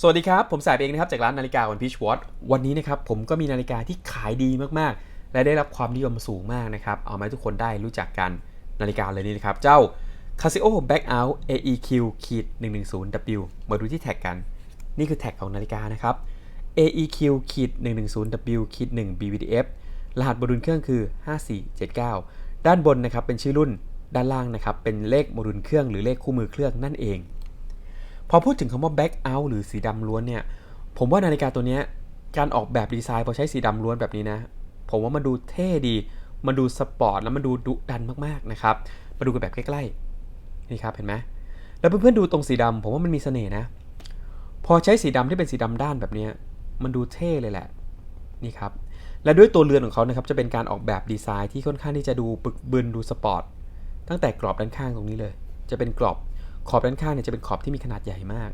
สวัสดีครับ ผมสายเองนะครับจากร้านนาฬิกาวันพิชวอตวันนี้นะครับผมก็มีนาฬิกาที่ขายดีมากๆ และได้รับความนิยมสูงมากนะครับ เอามาให้ทุกคนได้รู้จักกันนาฬิกาเลยนี่นะครับ เจ้า Casio Blackout AEQ ขีด 110W มาดูที่แท็กกัน นี่คือแท็กของนาฬิกานะครับ AEQ ขีด 110W ขีด 1 BVDF รหัสบนดุลเครื่องคือ 5479 ด้านบนนะครับเป็นชื่อรุ่น ด้านล่างนะครับเป็นเลขโมดูลเครื่องหรือเลขคู่มือเครื่องนั่นเอง พอพูดถึงคำว่า back out หรือสีดำล้วนเนี่ย ผมว่านาฬิกาตัวนี้การออกแบบดีไซน์พอใช้สีดำล้วนแบบนี้นะ ผมว่ามันดูเท่ดี มันดูสปอร์ตแล้วมันดูดุดันมากๆนะครับ มาดูกันแบบใกล้ๆ นี่ครับเห็นไหม แล้วเพื่อนๆดูตรงสีดำผมว่ามันมีเสน่ห์นะ พอใช้สีดำที่เป็นสีดำด้านแบบนี้ มันดูเท่เลยแหละ นี่ครับ และด้วยตัวเรือนของเขานะครับ จะเป็นการออกแบบดีไซน์ที่ค่อนข้างที่จะดูปึกบึนดูสปอร์ต ตั้งแต่กรอบด้านข้างตรงนี้เลย จะเป็นกรอบ ขอบด้านข้างเนี่ยจะเป็นขอบที่มีขนาดใหญ่มาก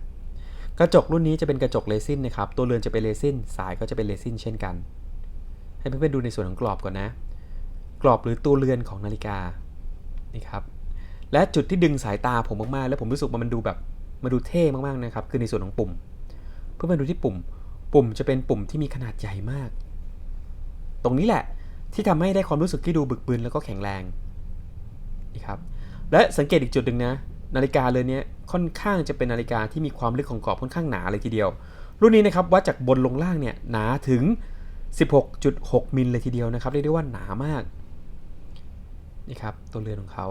กระจกรุ่นนี้จะเป็นกระจกเรซินนะครับ ตัวเรือนจะเป็นเรซิน สายก็จะเป็นเรซินเช่นกัน ให้เพื่อนๆดูในส่วนของกรอบก่อนนะ กรอบหรือตัวเรือนของนาฬิกา นี่ครับ และจุดที่ดึงสายตาผมมากๆ แล้วผมรู้สึกว่ามันดูแบบมันดูเท่มากๆนะครับ คือในส่วนของปุ่ม เพื่อนๆดูที่ปุ่ม ปุ่มจะเป็นปุ่มที่มีขนาดใหญ่มาก ตรงนี้แหละที่ทำให้ได้ความรู้สึกที่ดูบึกบึนแล้วก็แข็งแรงนี่ครับ และสังเกตอีกจุดหนึ่งนะ นาฬิกาเรือนนี้ค่อนข้างจะเป็นนาฬิกาที่มีความลึกของกรอบค่อนข้างหนาเลยทีเดียว รุ่นนี้นะครับวัดจากบนลงล่างเนี่ยหนาถึง 16.6 มิลเลยทีเดียวนะครับเรียกได้ว่าหนามากนี่ครับตัวเรือนของเขา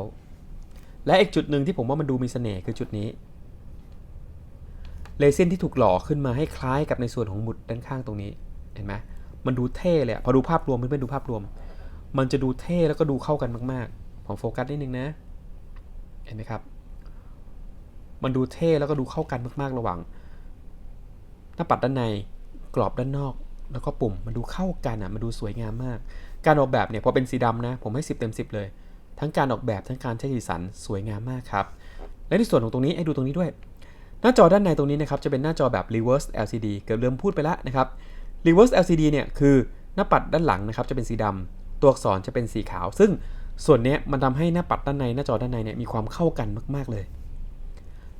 และอีกจุดหนึ่งที่ผมว่ามันดูมีเสน่ห์คือจุดนี้เลเซินที่ถูกหล่อขึ้นมาให้คล้ายกับในส่วนของหมุดด้านข้างตรงนี้เห็นไหมมันดูเท่เลยอะพอดูภาพรวมเพื่อนๆดูภาพรวม มันจะดูเท่แล้วก็ดูเข้ากันมากๆผมโฟกัสนิดนึงนะ เห็นไหมครับ มันดูเท่แล้วก็ดูเข้ากันมากๆระหว่าง หน้าปัดด้านในกรอบด้านนอก แล้วก็ปุ่มมันดูเข้ากันอะมันดูสวยงามมาก การออกแบบเนี่ยพอเป็นสีดำนะ ผมให้ 10 เต็ม 10 เลย ทั้งการออกแบบทั้งการใช้สีสันสวยงามมากครับ และในส่วนของตรงนี้ให้ดูตรงนี้ด้วย หน้าจอด้านในตรงนี้นะครับจะเป็นหน้าจอแบบ reverse LCD เกือบลืมพูดไปแล้วนะครับ reverse LCD เนี่ยคือหน้าปัดด้านหลังนะครับจะเป็นสีดำตัวอักษรจะเป็นสีขาว ซึ่งส่วนเนี้ยมันทำให้หน้าปัดด้านในหน้าจอด้านในเนี่ยมีความเข้ากันมาก ๆเลย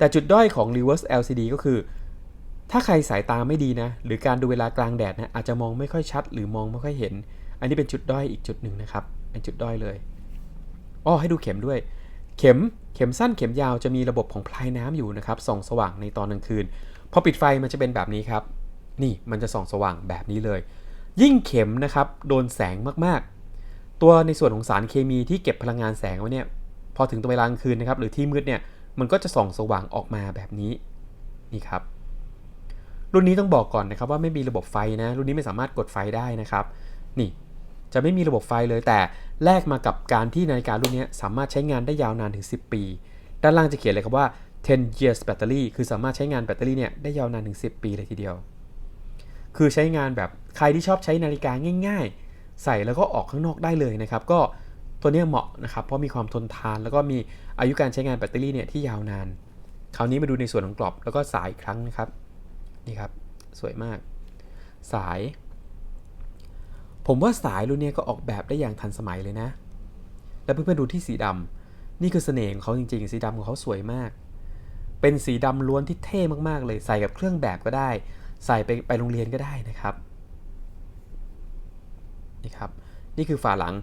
แต่จุดด้อยของ reverse LCD ก็คือ ถ้าใครสายตาไม่ดีนะ หรือการดูเวลากลางแดดนะอาจจะมองไม่ค่อยชัด หรือมองไม่ค่อยเห็น อันนี้เป็นจุดด้อยอีกจุดหนึ่งนะครับ เป็นจุดด้อยเลยอ้อให้ดูเข็มด้วย เข็มเข็มสั้นเข็มยาวจะมีระบบของพลายน้ำอยู่นะครับส่องสว่างในตอนกลางคืนพอปิดไฟมันจะเป็นแบบนี้ครับ นี่มันจะส่องสว่างแบบนี้เลย ยิ่งเข็มนะครับโดนแสงมากๆ ตัวในส่วนของสารเคมีที่เก็บพลังงานแสงไว้เนี่ยพอถึงตัวเวลากลางคืนนะครับหรือที่มืดเนี่ย มันก็จะส่องสว่างออกมาแบบนี้นี่ครับ รุ่นนี้ต้องบอกก่อนนะครับว่าไม่มีระบบไฟนะ รุ่นนี้ไม่สามารถกดไฟได้นะครับ นี่จะไม่มีระบบไฟเลยแต่แลกมากับการที่นาฬิการุ่นนี้สามารถใช้งานได้ยาวนานถึง 10 ปี ด้านล่างจะเขียนเลยครับว่า 10 years battery คือสามารถใช้งานแบตเตอรี่เนี่ยได้ยาวนานถึง 10 ปีเลยทีเดียว คือใช้งานแบบใครที่ชอบใช้นาฬิกาง่าย ๆ ใส่แล้วก็ออกข้างนอกได้เลยนะครับ ก็ ตัวนี้เหมาะนะครับเพราะมีความทนทาน แล้วก็มีอายุการใช้งานแบตเตอรี่เนี่ยที่ยาวนาน คราวนี้มาดูในส่วนของกรอบแล้วก็สายอีกครั้งนะครับนี่ครับสวยมาก สาย ผมว่าสายรุ่นนี้ก็ออกแบบได้อย่างทันสมัยเลยนะ แล้วเพื่อนๆดูที่สีดำนี่คือเสน่ห์ของเขาจริงๆ สีดำของเขาสวยมาก เป็นสีดำล้วนที่เท่มากๆเลยใส่กับเครื่องแบบก็ได้ ใส่ไปไปโรงเรียนก็ได้นะครับนี่ครับนี่คือฝาหลัง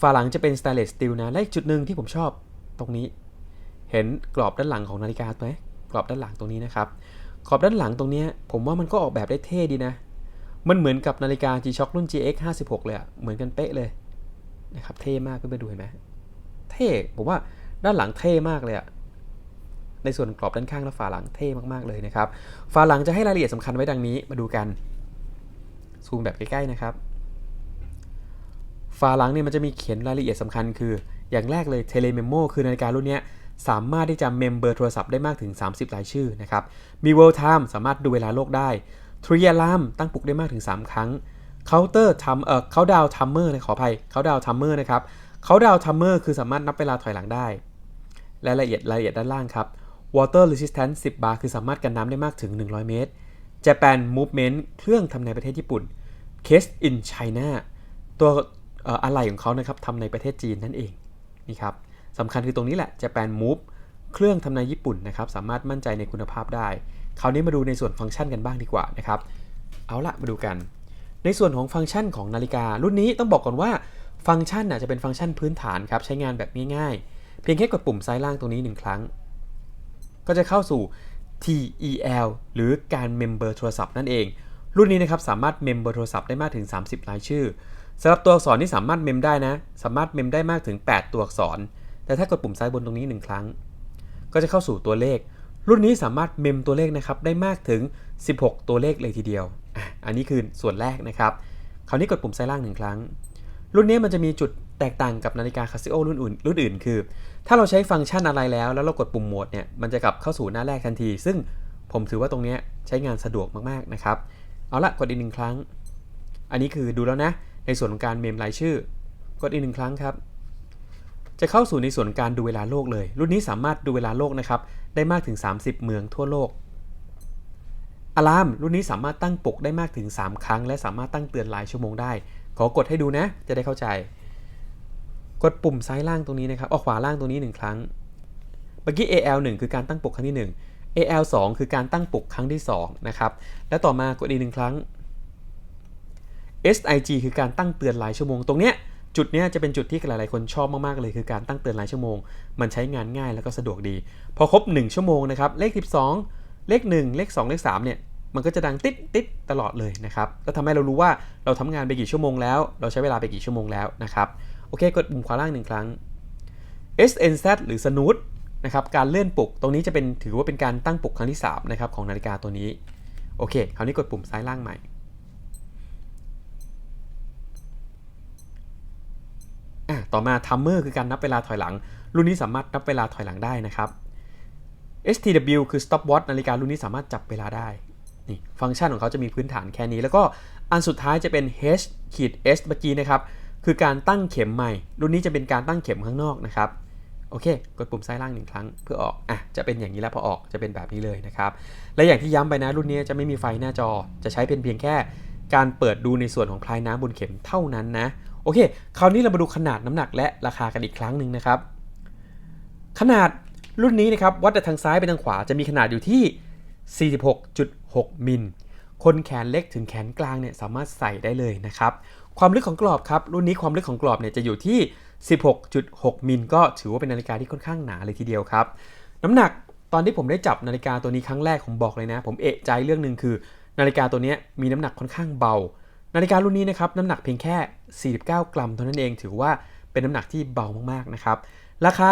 ฝาหลังจะเป็น stainless steel นะและอีกจุดหนึ่งที่ผมชอบตรงนี้ เห็นกรอบด้านหลังของนาฬิกาไหมกรอบด้านหลังตรงนี้นะครับขอบด้านหลังตรงนี้ผมว่ามันก็ออกแบบได้เท่ดีนะ มันเหมือนกับนาฬิกา G-Shock รุ่น GX 56เลยอะเหมือนกันเป๊ะเลยนะครับเท่มากเพื่อนๆดูเห็นไหมเท่ผมว่าด้านหลังเท่มากเลยอะในส่วนกรอบด้านข้างและฝาหลังเท่มากๆเลยนะครับฝาหลังจะให้รายละเอียดสำคัญไว้ดังนี้มาดูกันซูมแบบใกล้ๆนะครับ ฝาหลังเนี่ยมันจะมีเขียนรายละเอียดสำคัญคือ อย่างแรกเลย Telememo คือนาฬิการุ่นนี้สามารถที่จะเมมเบอร์โทรศัพท์ได้มากถึง 30 รายชื่อนะครับ มี World Time สามารถดูเวลาโลกได้ทรี Alarm ตั้งปลุกได้มากถึง 3 ครั้ง Counter Time เอ่อ Countdown Timer นะขออภัย Countdown Timer นะครับ Countdown Timer คือสามารถนับเวลาถอยหลังได้และรายละเอียดรายละเอียดด้านล่างครับ Water Resistance 10 บาร์คือสามารถกันน้ำได้มากถึง 100 เมตร Japan Movement เครื่องทำในประเทศญี่ปุ่น Case in China ตัว อะไหล่ของเขานะครับทำในประเทศจีนนั่นเองนี่ครับสำคัญคือตรงนี้แหละ Japan Move เครื่องทำนายญี่ปุ่นนะครับสามารถมั่นใจในคุณภาพได้ คราวนี้มาดูในส่วนฟังก์ชันกันบ้างดีกว่านะครับเอาละมาดูกัน ในส่วนของฟังก์ชันของนาฬิกา รุ่นนี้ต้องบอกก่อนว่าฟังก์ชันน่ะจะเป็นฟังก์ชันพื้นฐานครับใช้งานแบบง่ายๆ เพียงแค่กดปุ่มซ้ายล่างตรงนี้ 1 ครั้ง ก็จะเข้าสู่ TEL หรือการเมมเบอร์โทรศัพท์นั่นเอง รุ่นนี้นะครับสามารถเมมเบอร์โทรศัพท์ได้มากถึง 30 รายชื่อ สำหรับตัวอักษรที่สามารถเมมได้นะ สามารถเมมได้มากถึง 8 ตัวอักษร แต่ถ้ากดปุ่มซ้ายบนตรงนี้ 1 ครั้ง ก็จะเข้าสู่ตัวเลข รุ่นนี้สามารถเมมตัวเลขนะครับได้มากถึง 16 ตัวเลขเลยทีเดียว อันนี้คือส่วนแรกนะครับ คราวนี้กดปุ่มซ้ายล่างหนึ่งครั้ง รุ่นนี้มันจะมีจุดแตกต่างกับนาฬิกาคาซิโอรุ่นอื่นรุ่นอื่นคือ ถ้าเราใช้ฟังก์ชันอะไรแล้ว แล้วเรากดปุ่มโหมดเนี่ยมันจะกลับเข้าสู่หน้าแรกทันที ซึ่งผมถือว่าตรงนี้ใช้งานสะดวกมากๆนะครับ เอาละกดอีกหนึ่งครั้ง อันนี้คือดูแล้วนะ ในส่วนของการเมมรายชื่อกดอีกหนึ่งครั้งครับ จะเข้าสู่ในส่วนการดูเวลาโลกเลย รุ่นนี้สามารถดูเวลาโลกนะครับ ได้มากถึง 30 เมืองทั่วโลกอะลามรุ่นนี้สามารถตั้งปลุกได้มากถึง 3 ครั้ง และสามารถตั้งเตือนรายชั่วโมงได้ ขอกดให้ดูนะ จะได้เข้าใจ กดปุ่มซ้ายล่างตรงนี้นะครับออกขวาล่างตรงนี้ 1 ครั้ง เมื่อกี้ AL 1 คือการตั้งปลุกครั้งที่ 1 AL 2 คือการตั้งปลุกครั้งที่2นะครับ และต่อมากดอีกหนึ่งครั้ง SIG คือการตั้งเตือนรายชั่วโมง ตรงเนี้ยจุดเนี้ยจะเป็นจุดที่หลายๆคนชอบมากๆเลย คือการตั้งเตือนรายชั่วโมง มันใช้งานง่ายแล้วก็สะดวกดี พอครบ 1 ชั่วโมงนะครับเลข 12 เลข 1 เลข 2 เลข3เนี่ยมันก็จะดังติดติดตลอดเลยนะครับก็ทำให้เรารู้ว่าเราทำงานไปกี่ชั่วโมงแล้ว เราใช้เวลาไปกี่ชั่วโมงแล้วนะครับโอเคกดปุ่มขวาล่างหนึ่งครั้ง SNZ หรือ snooze นะครับการเลื่อนปลุกตรงนี้จะเป็นถือว่าเป็นการตั้งปลุกครั้งที่3นะครับของนาฬิกาตัวนี้โอเค คราวนี้กดปุ่มซ้ายล่างใหม่ อะต่อมา timer คือการนับเวลาถอยหลัง รุ่นนี้สามารถนับเวลาถอยหลังได้นะครับ STW คือ stopwatch นาฬิการุ่นนี้สามารถจับเวลาได้นี่ฟังก์ชันของเขาจะมีพื้นฐานแค่นี้ แล้วก็อันสุดท้ายจะเป็น H ขีด S เมื่อกี้นะครับ คือการตั้งเข็มใหม่ รุ่นนี้จะเป็นการตั้งเข็มข้างนอกนะครับ โอเค กดปุ่มซ้ายล่างหนึ่งครั้งเพื่อออก อะ จะเป็นอย่างนี้แล้วพอออกจะเป็นแบบนี้เลยนะครับ และอย่างที่ย้ำไปนะรุ่นนี้จะไม่มีไฟหน้าจอ จะใช้เป็นเพียงแค่ การเปิดดูในส่วนของพลายน้ำบนเข็มเท่านั้นนะ โอเค คราวนี้เรามาดูขนาดน้ำหนักและราคากันอีกครั้งหนึ่งนะครับ ขนาดรุ่นนี้นะครับวัดจากทางซ้ายไปทางขวาจะมีขนาดอยู่ที่ 46.6 มิล คนแขนเล็กถึงแขนกลางเนี่ยสามารถใส่ได้เลยนะครับ ความลึกของกรอบครับ รุ่นนี้ความลึกของกรอบเนี่ยจะอยู่ที่ 16.6 มิล ก็ถือว่าเป็นนาฬิกาที่ค่อนข้างหนาเลยทีเดียวครับ น้ำหนักตอนที่ผมได้จับนาฬิกาตัวนี้ครั้งแรกผมบอกเลยนะ ผมเอะใจเรื่องหนึ่งคือ นาฬิกาตัวนี้มีน้ำหนักค่อนข้างเบา นาฬิการุ่นนี้นะครับน้ำหนักเพียงแค่ 49 กรัมเท่านั้นเองถือว่าเป็นน้ำหนักที่เบามากๆนะครับราคา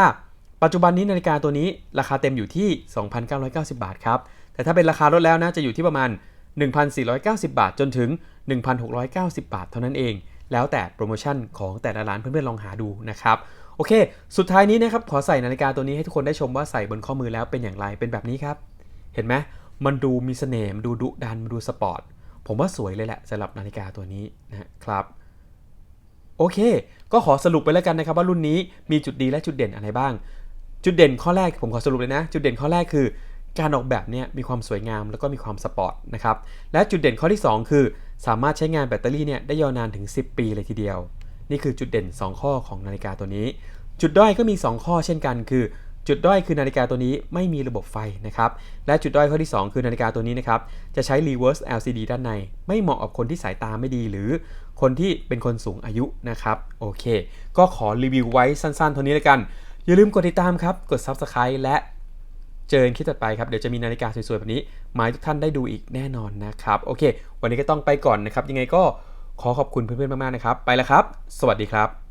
ปัจจุบันนี้นาฬิกาตัวนี้ราคาเต็มอยู่ที่ 2,990 บาทครับแต่ถ้าเป็นราคาลดแล้วนะจะอยู่ที่ประมาณ 1,490 บาทจนถึง 1,690 บาทเท่านั้นเอง แล้วแต่โปรโมชั่นของแต่ละร้านเพื่อนๆลองหาดูนะครับโอเค สุดท้ายนี้นะครับขอใส่นาฬิกาตัวนี้ให้ทุกคนได้ชมว่าใส่บนข้อมือแล้วเป็นอย่างไรเป็นแบบนี้ครับ เห็นไหมมันดูมีเสน่ห์มันดูดุดันมันดูสปอร์ต ผมว่าสวยเลยแหละสำหรับนาฬิกาตัวนี้นะครับโอเค ก็ขอสรุปไปแล้วกันนะครับว่ารุ่นนี้มีจุดดีและจุดเด่นอะไรบ้าง จุดเด่นข้อแรกผมขอสรุปเลยนะ จุดเด่นข้อแรกคือ การออกแบบเนี่ยมีความสวยงามแล้วก็มีความสปอร์ตนะครับและจุดเด่นข้อที่ 2 คือ สามารถใช้งานแบตเตอรี่เนี่ยได้ยาวนานถึง 10 ปีเลยทีเดียว นี่คือจุดเด่น 2 ข้อของนาฬิกาตัวนี้ จุดด้อยก็มี 2 ข้อเช่นกัน คือ จุดด้อยคือนาฬิกาตัวนี้ไม่มีระบบไฟนะครับ และจุดด้อยข้อที่ 2 คือนาฬิกาตัวนี้นะครับ จะใช้ reverse LCD ด้านใน ไม่เหมาะกับคนที่สายตาไม่ดี หรือคนที่เป็นคนสูงอายุนะครับ โอเค ก็ขอรีวิวไว้สั้นๆ เท่านี้แล้วกัน อย่าลืมกดติดตามครับ กด Subscribe และเจอกันคลิปต่อไปครับ เดี๋ยวจะมีนาฬิกาสวยๆ แบบนี้มาให้ทุกท่านได้ดูอีกแน่นอนนะครับ โอเค วันนี้ก็ต้องไปก่อนนะครับ ยังไงก็ขอขอบคุณเพื่อนๆ มากๆ นะครับ ไปแล้วครับ สวัสดีครับ